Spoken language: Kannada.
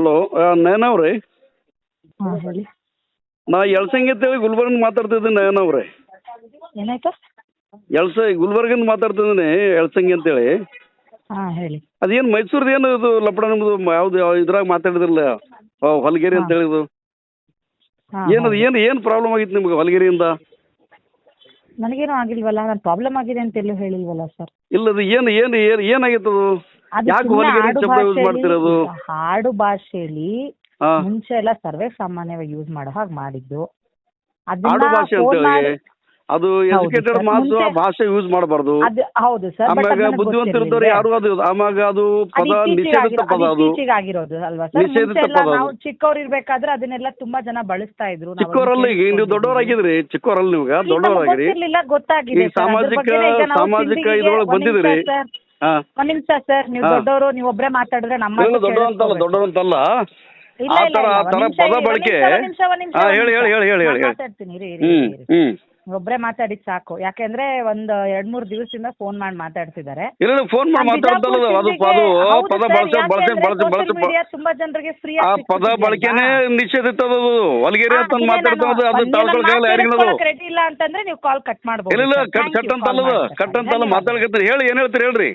ಹಲೋ ನಯನವ್ರಿ ಹಾಂ ಹೇಳಿ. ನಾ ಎಳ್ಸಂಗಿ ಅಂತೇಳಿ ಗುಲ್ಬರ್ಗ ಮಾತಾಡ್ತಿದ್ದೀನಿ ನಯನವ್ರೆ ಏನಾಯ್ತು? ಎಳ್ಸ ಗುಲ್ಬರ್ಗಿಂದ ಮಾತಾಡ್ತಿದ್ದೀನಿ ಎಳ್ಸಂಗಿ ಅಂತೇಳಿ. ಹಾಂ ಹೇಳಿ. ಅದೇನು ಮೈಸೂರ್ದು ಏನು ಇದು ಲಪಡ ನಿಮ್ಮದು ಯಾವ್ದು ಇದ್ರಾಗ ಮಾತಾಡಿದ್ರಲ್ಲ ಹೊಲಗೇರಿ ಅಂತ ಹೇಳಿದ್ರು ಹಾಂ ಏನದು ಏನು ಏನು ಪ್ರಾಬ್ಲಮ್ ಆಗಿತ್ತು ನಿಮ್ಗೆ ಹೊಲಗೇರಿಯಿಂದ? ನನಗೇನು ಆಗಿಲ್ವಲ್ಲ ನಾನು ಪ್ರಾಬ್ಲಮ್ ಆಗಿದೆ ಅಂತ ಎಲ್ಲೂ ಹೇಳಿಲ್ವಲ್ಲ ಸರ್. ಇಲ್ಲದು ಏನು ಏನು ಏನು ಏನಾಗಿತ್ತು ಅದು ಯಾಕೆ ಸುಮ್ನೆ ಹೊಲಿಗೆ ಆಡು ಶಬ್ದ ಭಾಷೆಯಲ್ಲಿ- ಮಾಡ್ತಿರೋದು? ಆಡು ಭಾಷೆಯಲ್ಲಿ ಮುಂಚೆ ಎಲ್ಲ ಸರ್ವೇ ಸಾಮಾನ್ಯವಾಗಿ ಯೂಸ್ ಮಾಡೋ ಹಾಗೆ ಮಾಡಿದ್ದು. ಭಾಷೆ phone ಅಂತೇಳಿ ಅದು ಎಜುಕೇಟೆಡ್. ಮಾತು ಆ ಭಾಷೆ ಯೂಸ್ ಮಾಡಬಾರ್ದು. ಹೌದು ಸರ್ ಆಮ್ಯಾಗ ಬುದ್ಧಿವಂತರಿದ್ದವ್ರು ಯಾರು ಅದು ಆಮ್ಯಾಗ ಅದು ಪದ ನಿಷೇಧಿತ ಪದ ಅದು ಆಗಿರೋದು ಅಲ್ವಾ ನಿಷೇಧಿತ ಪದ ನಾವು ಚಿಕ್ಕವ್ರು ಇರ್ಬೇಕಾದ್ರೆ ಅದನ್ನೆಲ್ಲ ತುಂಬಾ ಜನ ಬಳಸ್ತಾ ಇದ್ರು. ಚಿಕ್ಕವರಲ್ಲ ಈಗ ನೀವು ದೊಡ್ಡವರಾಗಿದ್ರಿ ಚಿಕ್ಕವರಲ್ಲ ನೀವು ದೊಡ್ಡವರಾಗಿರಿ ಗೊತ್ತಾಗಿದೆ ಸಾಮಾಜಿಕ- ಸಾಮಾಜಿಕ ಇದ್ರೊಳಗೆ ಬಂದಿದ್ರಿ ಹಾ. ನಿಮಿಷ ಸರ್ ನೀವು ಹಾ. ದೊಡ್ಡವರು ನೀವು ಒಬ್ರೇ ಮಾತಾಡಿದ್ರೆ ನಮ್ಮ ಇಲ್ಲ ಮಾತು ದೊಡ್ಡವಂತಲ್ಲ ಕೇಳಿಸ್ಕೋಬೇಕು. ದೊಡ್ಡವಂತಲ್ಲ ಇಲ್ಲ, ಆ ಇಲ್ಲ, ಥರ ಇಲ್ಲ, ಆ ಒಂದ್ ಥರ ನಿಮಿಷ ಪದ ಇರಿ, ಬಳಕೆ. ನಿಮಿಷ, ಒಂದ್ ನಿಮಿಷ, ಒಂದ್ ನಿಮಿಷ, ಹಾ ಒಂದ್ ಹೇಳಿ ಹೇಳಿ ನಿಮಿಷ. ಹೇಳಿ ಹೇಳಿ ಹೇಳಿ. ಹೇಳಿ ಮಾತಾಡ್ತೀನಿ ಇರಿ, ಇರಿ, ಹ್ಮ್ ಇರಿ, ಇರಿ. ಹ್ಮ್ ನೀವು ಒಬ್ರೇ ಮಾತಾಡಿದ್ ಸಾಕು. ಯಾಕೆಂದ್ರೆ ಒಂದ್ ಎರಡ್ ಮೂರ್ ದಿವಸದಿಂದ ಫೋನ್ ಮಾಡಿ ಮಾತಾಡ್ತಿದ್ದಾರೆ. ಇಲ್ಲ ಫೋನ್ ಮಾಡಿ ಮಾತಾಡ್ತಲ್ಲ ಅದು ಸಿಂಧಿಗೆ- ಅದು ಪದ ಬಳಸಿ ಬಳಸಿ ಬಳಸಿ ಬಳಸಿ ತುಂಬಾ ಜನರಿಗೆ ಫ್ರೀ ಆ ಪದ ಬಳಕೆನೇ ನಿಷೇಧಿತ ಅದು. ಹೊಲಗೇರಿ ಅಂತ ಅದು ತಾಳ್ಕೊಳಕಾಗಲ್ಲ ರೆಡಿ ಇಲ್ಲ ಅಂತಂದ್ರೆ ನೀವು ಕಾಲ್ ಕಟ್ ಮಾಡ್ಬೋದು ಇಲ್ಲ ಇಲ್ಲ ಕಟ್ ಕಟ್ ಅಂತಲ್ಲ ಕಟ್ ಅಂತಲ್ಲ ಮಾತಾಡ್ಕತ್ತೀರಿ. ಹೇಳಿ ಏನ್ ಹೇಳ್ತೀರಿ ಹೇಳ್ರಿ.